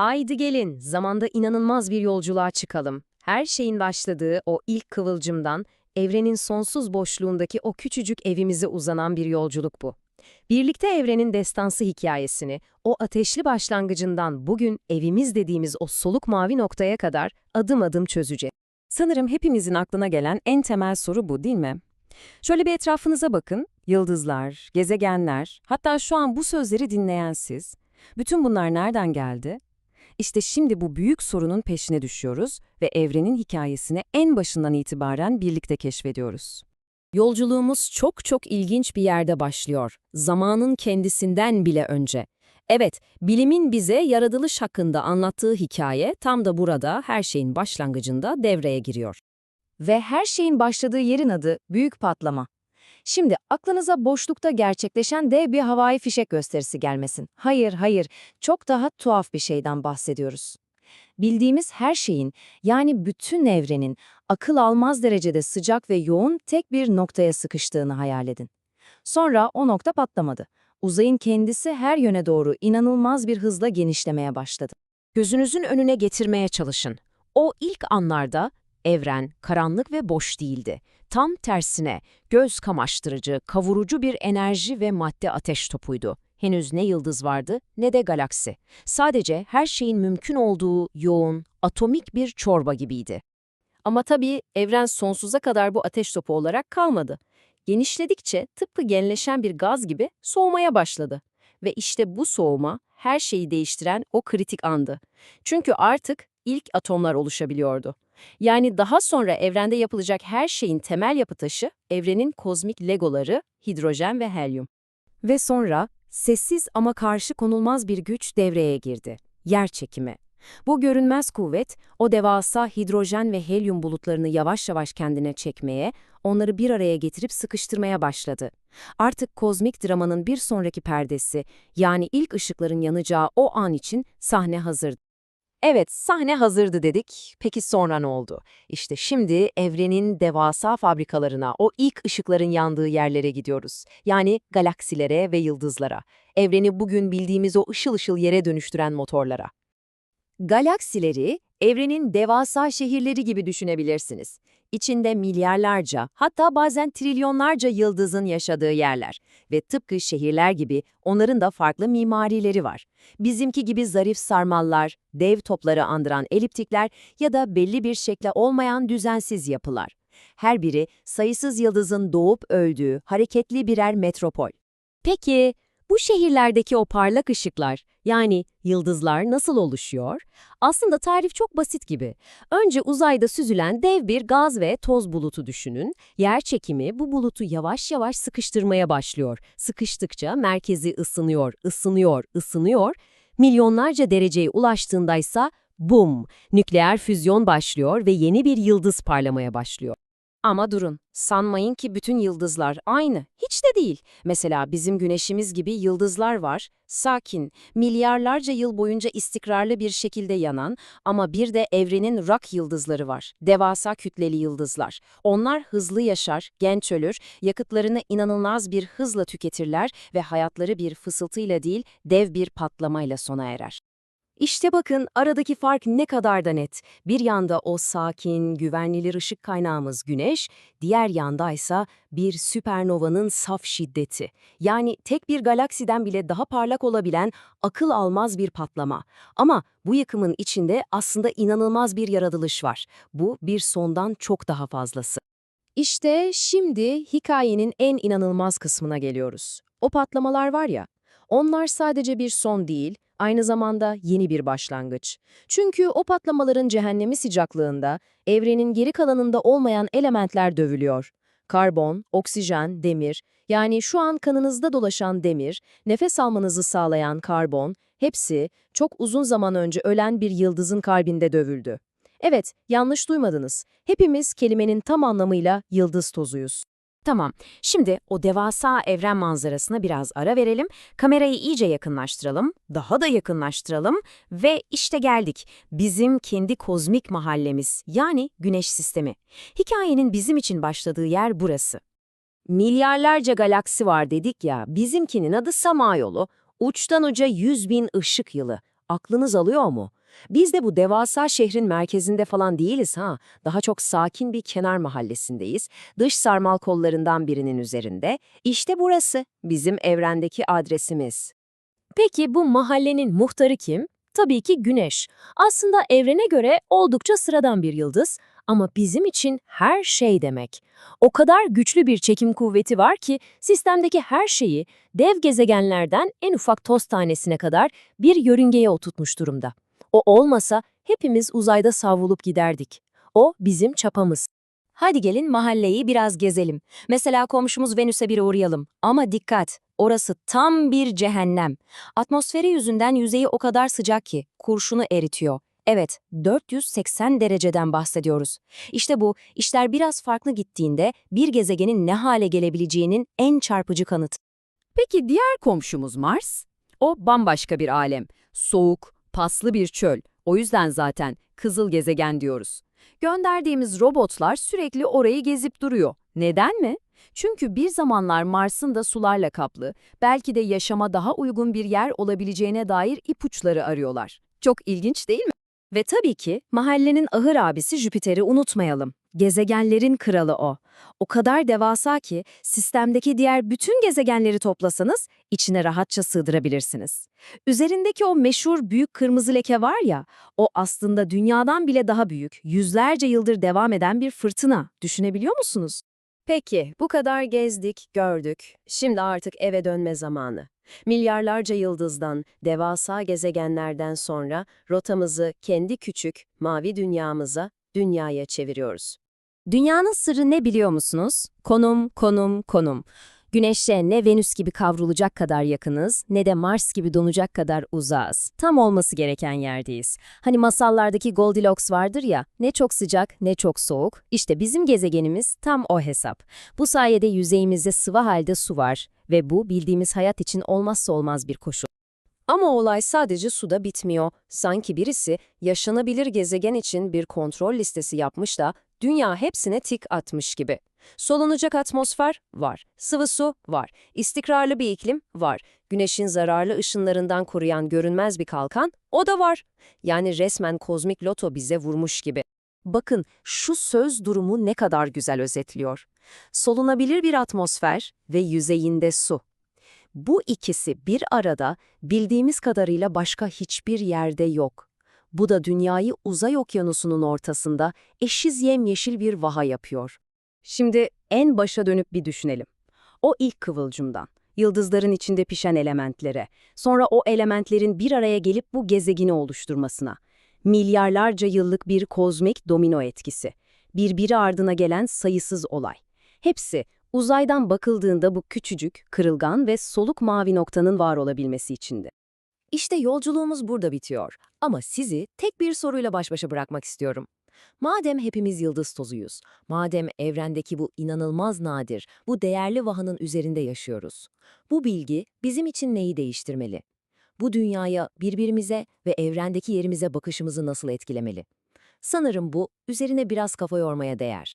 Haydi gelin, zamanda inanılmaz bir yolculuğa çıkalım. Her şeyin başladığı o ilk kıvılcımdan, evrenin sonsuz boşluğundaki o küçücük evimize uzanan bir yolculuk bu. Birlikte evrenin destansı hikayesini, o ateşli başlangıcından bugün evimiz dediğimiz o soluk mavi noktaya kadar adım adım çözeceğiz. Sanırım hepimizin aklına gelen en temel soru bu değil mi? Şöyle bir etrafınıza bakın. Yıldızlar, gezegenler, hatta şu an bu sözleri dinleyen siz. Bütün bunlar nereden geldi? İşte şimdi bu büyük sorunun peşine düşüyoruz ve evrenin hikayesini en başından itibaren birlikte keşfediyoruz. Yolculuğumuz çok çok ilginç bir yerde başlıyor. Zamanın kendisinden bile önce. Evet, bilimin bize yaratılış hakkında anlattığı hikaye tam da burada her şeyin başlangıcında devreye giriyor. Ve her şeyin başladığı yerin adı Büyük Patlama. Şimdi aklınıza boşlukta gerçekleşen dev bir havai fişek gösterisi gelmesin. Hayır, hayır, çok daha tuhaf bir şeyden bahsediyoruz. Bildiğimiz her şeyin, yani bütün evrenin, akıl almaz derecede sıcak ve yoğun tek bir noktaya sıkıştığını hayal edin. Sonra o nokta patlamadı. Uzayın kendisi her yöne doğru inanılmaz bir hızla genişlemeye başladı. Gözünüzün önüne getirmeye çalışın. O ilk anlarda evren karanlık ve boş değildi. Tam tersine göz kamaştırıcı, kavurucu bir enerji ve madde ateş topuydu. Henüz ne yıldız vardı ne de galaksi. Sadece her şeyin mümkün olduğu yoğun, atomik bir çorba gibiydi. Ama tabii evren sonsuza kadar bu ateş topu olarak kalmadı. Genişledikçe tıpkı genleşen bir gaz gibi soğumaya başladı. Ve işte bu soğuma her şeyi değiştiren o kritik andı. Çünkü artık ilk atomlar oluşabiliyordu. Yani daha sonra evrende yapılacak her şeyin temel yapı taşı evrenin kozmik legoları, hidrojen ve helyum. Ve sonra sessiz ama karşı konulmaz bir güç devreye girdi. Yer çekimi. Bu görünmez kuvvet, o devasa hidrojen ve helyum bulutlarını yavaş yavaş kendine çekmeye, onları bir araya getirip sıkıştırmaya başladı. Artık kozmik dramanın bir sonraki perdesi, yani ilk ışıkların yanacağı o an için sahne hazırdı. Evet, sahne hazırdı dedik. Peki sonra ne oldu? İşte şimdi evrenin devasa fabrikalarına, o ilk ışıkların yandığı yerlere gidiyoruz. Yani galaksilere ve yıldızlara. Evreni bugün bildiğimiz o ışıl ışıl yere dönüştüren motorlara. Galaksileri, evrenin devasa şehirleri gibi düşünebilirsiniz. İçinde milyarlarca, hatta bazen trilyonlarca yıldızın yaşadığı yerler. Ve tıpkı şehirler gibi onların da farklı mimarileri var. Bizimki gibi zarif sarmallar, dev topları andıran eliptikler ya da belli bir şekle olmayan düzensiz yapılar. Her biri sayısız yıldızın doğup öldüğü hareketli birer metropol. Peki bu şehirlerdeki o parlak ışıklar, yani yıldızlar nasıl oluşuyor? Aslında tarif çok basit gibi. Önce uzayda süzülen dev bir gaz ve toz bulutu düşünün. Yer çekimi bu bulutu yavaş yavaş sıkıştırmaya başlıyor. Sıkıştıkça merkezi ısınıyor, ısınıyor, ısınıyor. Milyonlarca dereceye ulaştığındaysa bum, nükleer füzyon başlıyor ve yeni bir yıldız parlamaya başlıyor. Ama durun, sanmayın ki bütün yıldızlar aynı. Hiç de değil. Mesela bizim güneşimiz gibi yıldızlar var, sakin, milyarlarca yıl boyunca istikrarlı bir şekilde yanan ama bir de evrenin rak yıldızları var. Devasa kütleli yıldızlar. Onlar hızlı yaşar, genç ölür, yakıtlarını inanılmaz bir hızla tüketirler ve hayatları bir fısıltıyla değil, dev bir patlamayla sona erer. İşte bakın aradaki fark ne kadar da net. Bir yanda o sakin, güvenlilir ışık kaynağımız güneş, diğer yandaysa bir süpernovanın saf şiddeti. Yani tek bir galaksiden bile daha parlak olabilen akıl almaz bir patlama. Ama bu yıkımın içinde aslında inanılmaz bir yaratılış var. Bu bir sondan çok daha fazlası. İşte şimdi hikayenin en inanılmaz kısmına geliyoruz. O patlamalar var ya, onlar sadece bir son değil, aynı zamanda yeni bir başlangıç. Çünkü o patlamaların cehennemi sıcaklığında evrenin geri kalanında olmayan elementler dövülüyor. Karbon, oksijen, demir, yani şu an kanınızda dolaşan demir, nefes almanızı sağlayan karbon, hepsi çok uzun zaman önce ölen bir yıldızın kalbinde dövüldü. Evet, yanlış duymadınız. Hepimiz kelimenin tam anlamıyla yıldız tozuyuz. Tamam, şimdi o devasa evren manzarasına biraz ara verelim, kamerayı iyice yakınlaştıralım, daha da yakınlaştıralım ve işte geldik. Bizim kendi kozmik mahallemiz, yani Güneş sistemi. Hikayenin bizim için başladığı yer burası. Milyarlarca galaksi var dedik ya, bizimkinin adı Samanyolu, uçtan uca 100 bin ışık yılı. aklınız alıyor mu? Biz de bu devasa şehrin merkezinde falan değiliz ha. Daha çok sakin bir kenar mahallesindeyiz. Dış sarmal kollarından birinin üzerinde. İşte burası bizim evrendeki adresimiz. Peki bu mahallenin muhtarı kim? Tabii ki Güneş. Aslında evrene göre oldukça sıradan bir yıldız ama bizim için her şey demek. O kadar güçlü bir çekim kuvveti var ki sistemdeki her şeyi dev gezegenlerden en ufak toz tanesine kadar bir yörüngeye oturtmuş durumda. O olmasa hepimiz uzayda savrulup giderdik. O bizim çapamız. Hadi gelin mahalleyi biraz gezelim. Mesela komşumuz Venüs'e bir uğrayalım. Ama dikkat, orası tam bir cehennem. Atmosferi yüzünden yüzeyi o kadar sıcak ki kurşunu eritiyor. Evet, 480 dereceden bahsediyoruz. İşte bu, işler biraz farklı gittiğinde bir gezegenin ne hale gelebileceğinin en çarpıcı kanıtı. Peki diğer komşumuz Mars? O bambaşka bir alem. Soğuk, paslı bir çöl. O yüzden zaten kızıl gezegen diyoruz. Gönderdiğimiz robotlar sürekli orayı gezip duruyor. Neden mi? Çünkü bir zamanlar Mars'ın da sularla kaplı, belki de yaşama daha uygun bir yer olabileceğine dair ipuçları arıyorlar. Çok ilginç değil mi? Ve tabii ki mahallenin ahır abisi Jüpiter'i unutmayalım. Gezegenlerin kralı o. O kadar devasa ki sistemdeki diğer bütün gezegenleri toplasanız içine rahatça sığdırabilirsiniz. Üzerindeki o meşhur büyük kırmızı leke var ya, o aslında dünyadan bile daha büyük, yüzlerce yıldır devam eden bir fırtına. Düşünebiliyor musunuz? Peki, bu kadar gezdik, gördük. Şimdi artık eve dönme zamanı. Milyarlarca yıldızdan, devasa gezegenlerden sonra rotamızı kendi küçük, mavi dünyamıza, dünyaya çeviriyoruz. Dünyanın sırrı ne biliyor musunuz? Konum, konum, konum. Güneş'e ne Venüs gibi kavrulacak kadar yakınız, ne de Mars gibi donacak kadar uzağız. Tam olması gereken yerdeyiz. Hani masallardaki Goldilocks vardır ya, ne çok sıcak ne çok soğuk. İşte bizim gezegenimiz tam o hesap. Bu sayede yüzeyimizde sıvı halde su var ve bu bildiğimiz hayat için olmazsa olmaz bir koşul. Ama olay sadece suda bitmiyor. Sanki birisi yaşanabilir gezegen için bir kontrol listesi yapmış da dünya hepsine tik atmış gibi. Solunacak atmosfer var, sıvı su var, istikrarlı bir iklim var, güneşin zararlı ışınlarından koruyan görünmez bir kalkan o da var. Yani resmen kozmik loto bize vurmuş gibi. Bakın şu söz durumu ne kadar güzel özetliyor. Solunabilir bir atmosfer ve yüzeyinde su. Bu ikisi bir arada bildiğimiz kadarıyla başka hiçbir yerde yok. Bu da dünyayı uzay okyanusunun ortasında eşiz yemyeşil bir vaha yapıyor. Şimdi en başa dönüp bir düşünelim. O ilk kıvılcımdan, yıldızların içinde pişen elementlere, sonra o elementlerin bir araya gelip bu gezegeni oluşturmasına. Milyarlarca yıllık bir kozmik domino etkisi. Birbiri ardına gelen sayısız olay. Hepsi uzaydan bakıldığında bu küçücük, kırılgan ve soluk mavi noktanın var olabilmesi içindi. İşte yolculuğumuz burada bitiyor ama sizi tek bir soruyla baş başa bırakmak istiyorum. Madem hepimiz yıldız tozuyuz, madem evrendeki bu inanılmaz nadir, bu değerli vahanın üzerinde yaşıyoruz, bu bilgi bizim için neyi değiştirmeli? Bu dünyaya, birbirimize ve evrendeki yerimize bakışımızı nasıl etkilemeli? Sanırım bu, üzerine biraz kafa yormaya değer.